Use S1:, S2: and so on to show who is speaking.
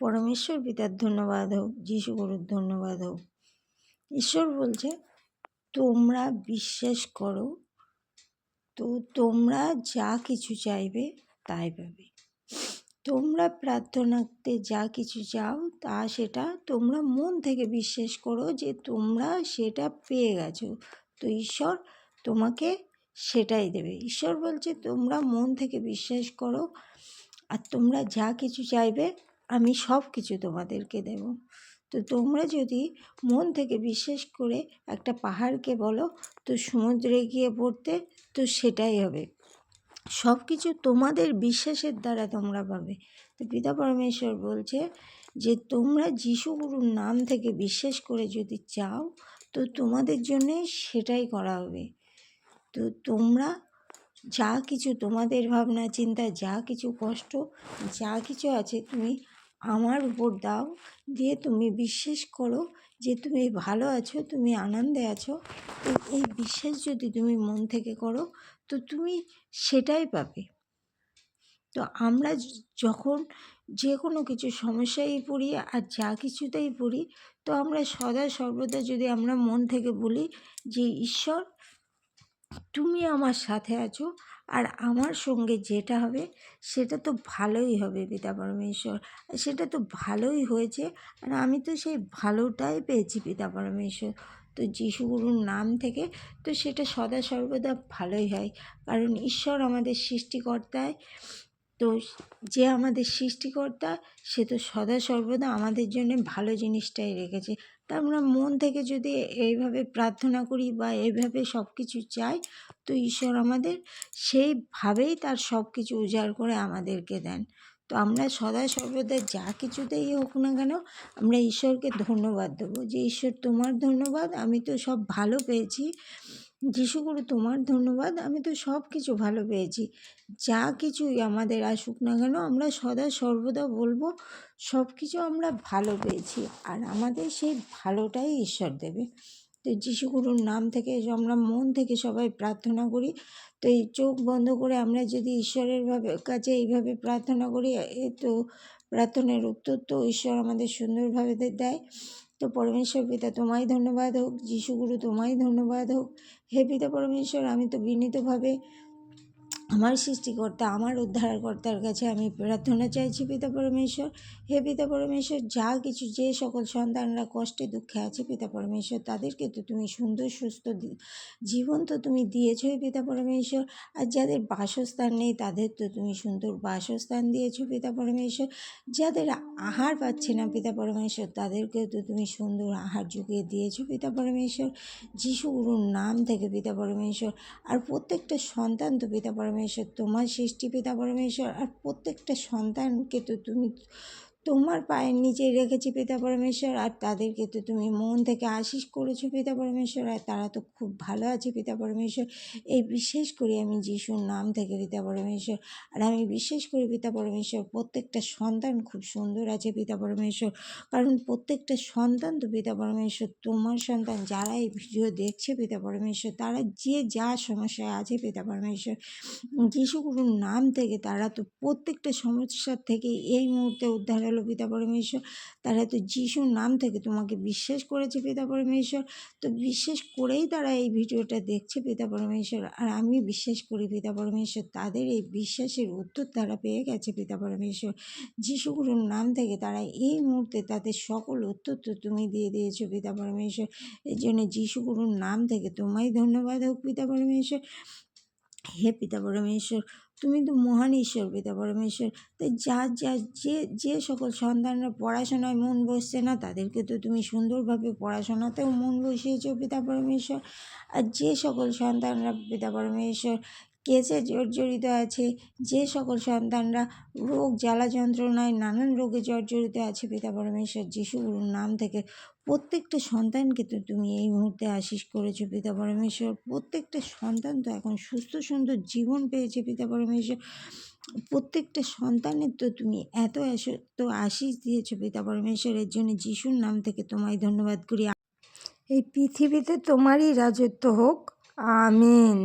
S1: পরমেশ্বর পিতার ধন্যবাদ হোক, যিশু গুরুর ধন্যবাদ হোক। ঈশ্বর বলছে, তোমরা বিশ্বাস করো, তো তোমরা যা কিছু চাইবে তাই পাবে। তোমরা প্রার্থনাতে যা কিছু চাও তা সেটা তোমরা মন থেকে বিশ্বাস করো যে তোমরা সেটা পেয়ে গেছো। তো ঈশ্বর তোমাকে সেটাই দেবে। ঈশ্বর বলছে, তোমরা মন থেকে বিশ্বাস করো আর তোমরা যা কিছু চাইবে আমি সব কিছু তোমাদেরকে দেব। তো তোমরা যদি মন থেকে বিশ্বাস করে একটা পাহাড়কে বলো, তো সমুদ্রে গিয়ে পড়তে, তো সেটাই হবে। সব কিছু তোমাদের বিশ্বাসের দ্বারা তোমরা পাবে। তো পিতা পরমেশ্বর বলছে যে, তোমরা যিশু গুরুর নাম থেকে বিশ্বাস করে যদি চাও, তো তোমাদের জন্যে সেটাই করা হবে। তো তোমরা যা কিছু তোমাদের ভাবনা, চিন্তা, যা কিছু কষ্ট, যা কিছু আছে তুমি আমার উপর দাও, দিয়ে তুমি বিশ্বাস করো যে তুমি ভালো আছো, তুমি আনন্দে আছো। তো এই বিশ্বাস যদি তুমি মন থেকে করো, তো তুমি সেটাই পাবে। তো আমরা যখন যে কোনো কিছু সমস্যায় পড়ি আর যা কিছুতেই পড়ি, তো আমরা সদা সর্বদা যদি আমরা মন থেকে বলি যে, ঈশ্বর, তুমি আমার সাথে আছো আর আমার সঙ্গে যেটা হবে, সেটা তো ভালোই হবে পিতা পরমেশ্বর। সেটা তো ভালোই হয়েছে আর আমি তো সেই ভালোটাই পেয়েছি পিতা পরমেশ্বর। তো যিশু গুরুর নাম থেকে তো সেটা সদা সর্বদা ভালোই হয়। কারণ ঈশ্বর আমাদের সৃষ্টিকর্তায় তো যে আমাদের সৃষ্টিকর্তা, সে তো সদা সর্বদা আমাদের জন্য ভালো জিনিসটাই রেখেছে। তা আমরা মন থেকে যদি এইভাবে প্রার্থনা করি বা এইভাবে সব কিছু চাই, তো ঈশ্বর আমাদের সেইভাবেই তার সব কিছু উজাড় করে আমাদেরকে দেন। তো আমরা সদা সর্বদা যা কিছুতেই হোক না কেন, আমরা ঈশ্বরকে ধন্যবাদ দেবো যে, ঈশ্বর তোমার ধন্যবাদ, আমি তো সব ভালো পেয়েছি। যিশুগুরু তোমার ধন্যবাদ। আমি তো সব কিছু ভালো পেয়েছি। যা কিছুই আমাদের আসুক না কেন, আমরা সদা সর্বদা বলব সব কিছু আমরা ভালো পেয়েছি। আর আমাদের সেই ভালোটাই ঈশ্বর দেবে। তো যিশুগুরুর নাম থেকে আমরা মন থেকে সবাই প্রার্থনা করি। তো এই চোখ বন্ধ করে আমরা যদি ঈশ্বরের ভাবে কাছে এইভাবে প্রার্থনা করি, এ তো প্রার্থনার উত্তর তো ঈশ্বর আমাদের সুন্দরভাবে দেয়। তো পরমেশ্বর পিতা তোমায় ধন্যবাদ হোক, যিশুগুরু তোমায় ধন্যবাদ হোক। হে পিতা পরমেশ্বর, আমি তো বিনীতভাবে আমার সৃষ্টিকর্তা, আমার উদ্ধারকর্তার কাছে আমি প্রার্থনা চাইছি, পিতা পরমেশ্বর। হে পিতা পরমেশ্বর, যা কিছু যে সকল সন্তানরা কষ্টে, দুঃখে আছে, পিতা পরমেশ্বর, তাদেরকে তো তুমি সুন্দর, সুস্থ জীবন তো তুমি দিয়েছ পিতা পরমেশ্বর। আর যাদের বাসস্থান নেই, তাদের তো তুমি সুন্দর বাসস্থান দিয়েছ পিতা পরমেশ্বর। যাদের আহার পাচ্ছে না পিতা পরমেশ্বর, তাদেরকেও তো তুমি সুন্দর আহার যুগিয়ে দিয়েছ পিতা পরমেশ্বর। যিশু গুরুর নাম থেকে পিতা পরমেশ্বর। আর প্রত্যেকটা সন্তান তো পিতা পরমেশ্বর পরমেশ্বর তোমার সৃষ্টি পিতা পরমেশ্বর আর প্রত্যেকটা সন্তানকে তো তুমি তোমার পায়ের নিচে রেখেছি পিতা পরমেশ্বর, আর তাদেরকে তো তুমি মন থেকে আশিস করেছ পিতা পরমেশ্বর, আর তারা তো খুব ভালো আছে পিতা পরমেশ্বর। এই বিশেষ করি আমি যিশুর নাম থেকে পিতা পরমেশ্বর, আর আমি বিশেষ করি পিতা পরমেশ্বর, প্রত্যেকটা সন্তান খুব সুন্দর আছে পিতা পরমেশ্বর। কারণ প্রত্যেকটা সন্তান তো পিতা পরমেশ্বর, তোমার সন্তান যারা এই ভিডিও দেখছে পিতা পরমেশ্বর, তারা যে যা সমস্যায় আছে পিতা পরমেশ্বর। যিশু গুরুর নাম থেকে তারা তো প্রত্যেকটা সমস্যার থেকে এই মুহূর্তে উদ্ধার হলো পিতা পরমেশ্বর। তারা তো যিশুর নাম থেকে তোমাকে বিশ্বাস করেছে পিতা পরমেশ্বর। তো বিশ্বাস করেই তারা এই ভিডিওটা দেখছে পিতা পরমেশ্বর। আর আমি বিশ্বাস করি পিতা পরমেশ্বর, তাদের এই বিশ্বাসের উত্তর তারা পেয়ে গেছে পিতা পরমেশ্বর। যিশুগুরুর নাম থেকে তারা এই মুহূর্তে তাদের সকল উত্তর তো তুমি দিয়ে দিয়েছ পিতা পরমেশ্বর। এই জন্য যিশুগুরুর নাম থেকে তোমায় ধন্যবাদ হোক পিতা পরমেশ্বর। হে পিতা পরমেশ্বর, তুমি তো মহান ঈশ্বর পিতা পরমেশ্বর। তাই যা যা, যে যে সকল সন্তানরা পড়াশোনায় মন বসছে না, তাদেরকে তো তুমি সুন্দরভাবে পড়াশোনাতেও মন বসিয়েছ পিতা পরমেশ্বর। আর যে সকল সন্তানরা পিতা পরমেশ্বর কেসে জর্জরিত আছে। যে সকল সন্তানরা রোগ, জ্বালা যন্ত্রণায় নানান রোগে জর্জরিত আছে, পিতা পরমেশ্বর যিশু গুরুর নাম থেকে প্রত্যেকটা সন্তানকে তো তুমি এই মুহূর্তে আশিস করেছ, পিতা পরমেশ্বর। প্রত্যেকটা সন্তান তো এখন সুস্থ, সুন্দর জীবন পেয়েছে, পিতা পরমেশ্বর। প্রত্যেকটা সন্তানের তো তুমি এত তো আশিস দিয়েছ, পিতা পরমেশ্বরের জন্য যিশুর নাম থেকে তোমায় ধন্যবাদ করি। এই পৃথিবীতে তোমারই রাজত্ব হোক। আমিন।